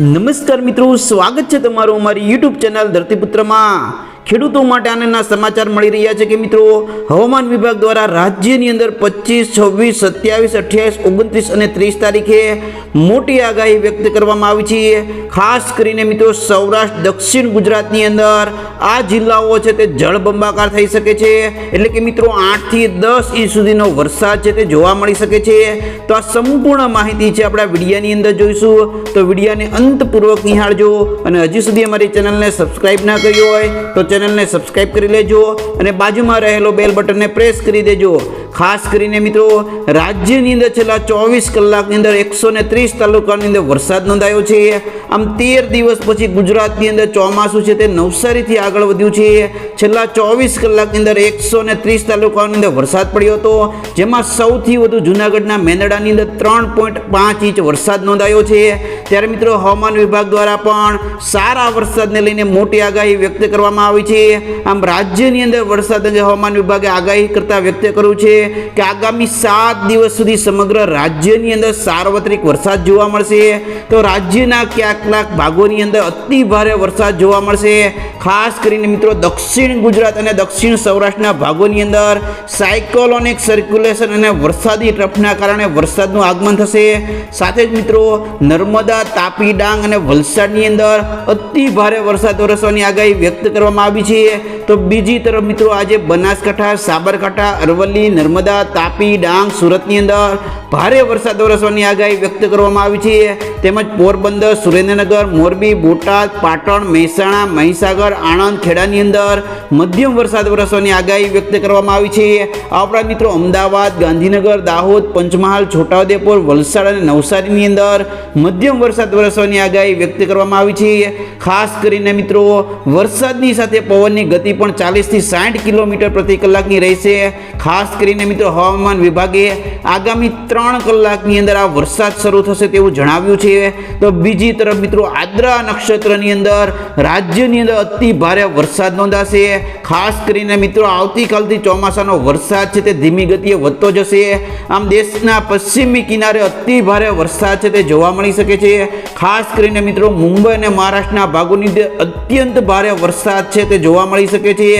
નમસ્કાર મિત્રો સ્વાગત છે તમારું અમારી યુટ્યુબ ચેનલ ધરતીપુત્રમાં. ખેડૂતો માટે આનંદના સમાચાર મળી રહ્યા છે કે મિત્રો, હવામાન વિભાગ દ્વારા રાજ્યની અંદર પચીસ, છવ્વીસ, સત્યાવીસ, અઠ્યાવીસ, ઓગણત્રીસ અને ત્રીસ તારીખે મોટી આગાહી વ્યક્ત કરવામાં આવી છે. ખાસ કરીને મિત્રો, સૌરાષ્ટ્ર, દક્ષિણ ગુજરાતની અંદર આ જિલ્લાઓ છે તે જળબંબાકાર થઈ શકે છે. એટલે કે મિત્રો, આઠથી દસ ઇંચ સુધીનો વરસાદ છે તે જોવા મળી શકે છે. તો આ સંપૂર્ણ માહિતી છે આપણા વિડીયાની અંદર જોઈશું. તો વિડીયાને અંતપૂર્વક નિહાળજો અને હજી સુધી અમારી ચેનલને સબસ્ક્રાઇબ ના કરી હોય તો ચેનલને સબસ્ક્રાઇબ કરી લેજો અને બાજુમાં રહેલો બેલ બટનને પ્રેસ કરી દેજો. ખાસ કરીને મિત્રો, રાજ્યની અંદર છેલ્લા ચોવીસ કલાકની અંદર એકસો ને ત્રીસ તાલુકાની અંદર વરસાદ નોંધાયો છે. આમ તેર દિવસ પછી ગુજરાતની અંદર ચોમાસું છે તે નવસારીથી આગળ વધ્યું છે. છેલ્લા ચોવીસ કલાકની અંદર એકસો ને ત્રીસ તાલુકાની અંદર વરસાદ પડ્યો હતો. જેમાં સૌથી વધુ જૂનાગઢના મેંદડાની અંદર ત્રણ પોઈન્ટ પાંચ ઇંચ વરસાદ નોંધાયો છે. ત્યારે મિત્રો, હવામાન વિભાગ દ્વારા પણ સારા વરસાદને લઈને મોટી આગાહી વ્યક્ત કરવામાં આવી છે. આમ રાજ્યની અંદર વરસાદ અંગે હવામાન વિભાગે આગાહી કરતા વ્યક્ત કર્યું છે કે આગામી સાત દિવસ સુધી સમગ્ર રાજ્યની અંદર સાર્વત્રિક વરસાદ જોવા મળશે. તો રાજ્યના કેટલાક ભાગોની અંદર અતિ ભારે વરસાદ જોવા મળશે. ખાસ કરીને મિત્રો દક્ષિણ ગુજરાત અને દક્ષિણ સૌરાષ્ટ્રના ભાગોની અંદર સાયકોલોનિક સર્ક્યુલેશન અને વરસાદી ટ્રફના કારણે વરસાદનું આગમન થશે. સાથે જ મિત્રો નર્મદા, તાપી ડાંગ અને વલસાડની અંદર અતિ ભારે વરસાદ વરસવાની આગાહી વ્યક્ત કરવામાં આવી છે. તો બીજી તરફ મિત્રો આજે બનાસકાંઠા, સાબરકાંઠા, અરવલ્લી, નર્મદા, તાપી, ડાંગ, સુરતની અંદર ભારે વરસાદ વરસવાની આગાહી વ્યક્ત કરવામાં આવી છે. તેમજ પોરબંદર, સુરેન્દ્રનગર, મોરબી, બોટાદ, પાટણ, મહેસાણા, મહીસાગર, આણંદ, ખેડાની અંદર મધ્યમ વરસાદ વરસવાની આગાહી વ્યક્ત કરવામાં આવી છે. આ ઉપરાંત મિત્રો અમદાવાદ, ગાંધીનગર, દાહોદ, પંચમહાલ, છોટાઉદેપુર, વલસાડ અને નવસારીની અંદર મધ્યમ વરસાદ વરસવાની આગાહી વ્યક્ત કરવામાં આવી છે. ખાસ કરીને મિત્રો વરસાદની સાથે પવનની ગતિ પણ ચાલીસથી સાઠ કિલોમીટર પ્રતિ કલાકની રહેશે. ખાસ કરીને મિત્રો હવામાન વિભાગે આગામી ત્રણ કલાકની અંદર આ વરસાદ શરૂ થશે તેવું જણાવ્યું છે. તો બીજી તરફ મિત્રો આદ્રા નક્ષત્રની અંદર રાજ્યની અંદર અતિ ભારે વરસાદ નોંધાશે. ખાસ કરીને મિત્રો આવતીકાલથી ચોમાસાનો વરસાદ છે તે ધીમી ગતિએ વધતો જશે. આમ દેશના પશ્ચિમી કિનારે અતિ ભારે વરસાદ છે તે જોવા મળી શકે છે. ખાસ કરીને મિત્રો મુંબઈ અને મહારાષ્ટ્રના ભાગોની અત્યંત ભારે વરસાદ છે તે જોવા મળી શકે છે.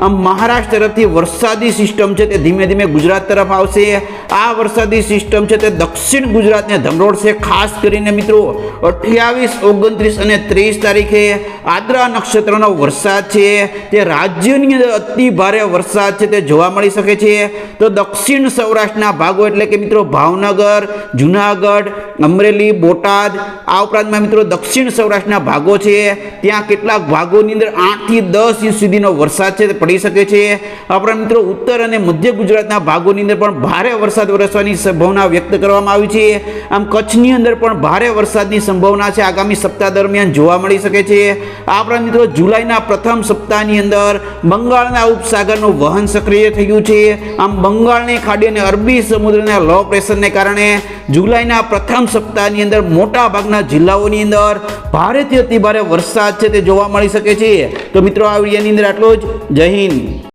આમ મહારાષ્ટ્ર તરફથી વરસાદી સિસ્ટમ છે તે ધીમે ધીમે ગુજરાત તરફ આવશે. આ વરસાદી સિસ્ટમ છે તે દક્ષિણ ગુજરાતને ધમરોડશે, ખાસ કરીને મિત્રો અઠ્યાવીસ, ઓગણત્રીસ અને ત્રીસ તારીખે આદ્રા નક્ષત્રનો વરસાદ છે. તે રાજ્યની અતિ ભારે વરસાદ છે તે જોવા મળી શકે છે. તો દક્ષિણ સૌરાષ્ટ્રના ભાગો એટલે કે મિત્રો ભાવનગર, જુનાગઢ અમરેલી, બોટાદ, આ ઉપરાંતમાં મિત્રો દક્ષિણ સૌરાષ્ટ્રના ભાગો છે. ત્યાં કેટલાક ભાગોની અંદર આઠથી દસ ઇંચ સુધીનો વરસાદ છે, તે પડી શકે છે. આપણા મિત્રો ઉત્તર અને મધ્ય ગુજરાતના ભાગોની અંદર પણ ભારે વરસાદ વરસવાની સંભાવના વ્યક્ત કરવામાં આવી છે. આમ કચ્છની અંદર પણ ભારે વરસાદની સંભાવના છે. આગામી સપ્તાહ દરમિયાન જોવા મળી શકે છે. આ ઉપરાંત મિત્રો જુલાઈના પ્રથમ સપ્તાહની અંદર બંગાળના ઉપસાગરનું વહન સક્રિય થયું છે. આમ બંગાળની ખાડી અને અરબી સમુદ્રના લો પ્રેશરને કારણે જુલાઈના પ્રથમ સપ્તાહની અંદર મોટા ભાગના જિલ્લાઓની અંદર ભારેથી અતિ ભારે વરસાદ છે તે જોવા મળી શકે છે. તો મિત્રો, આ વિડીયોની અંદર આટલો જ. જય હિન્દ.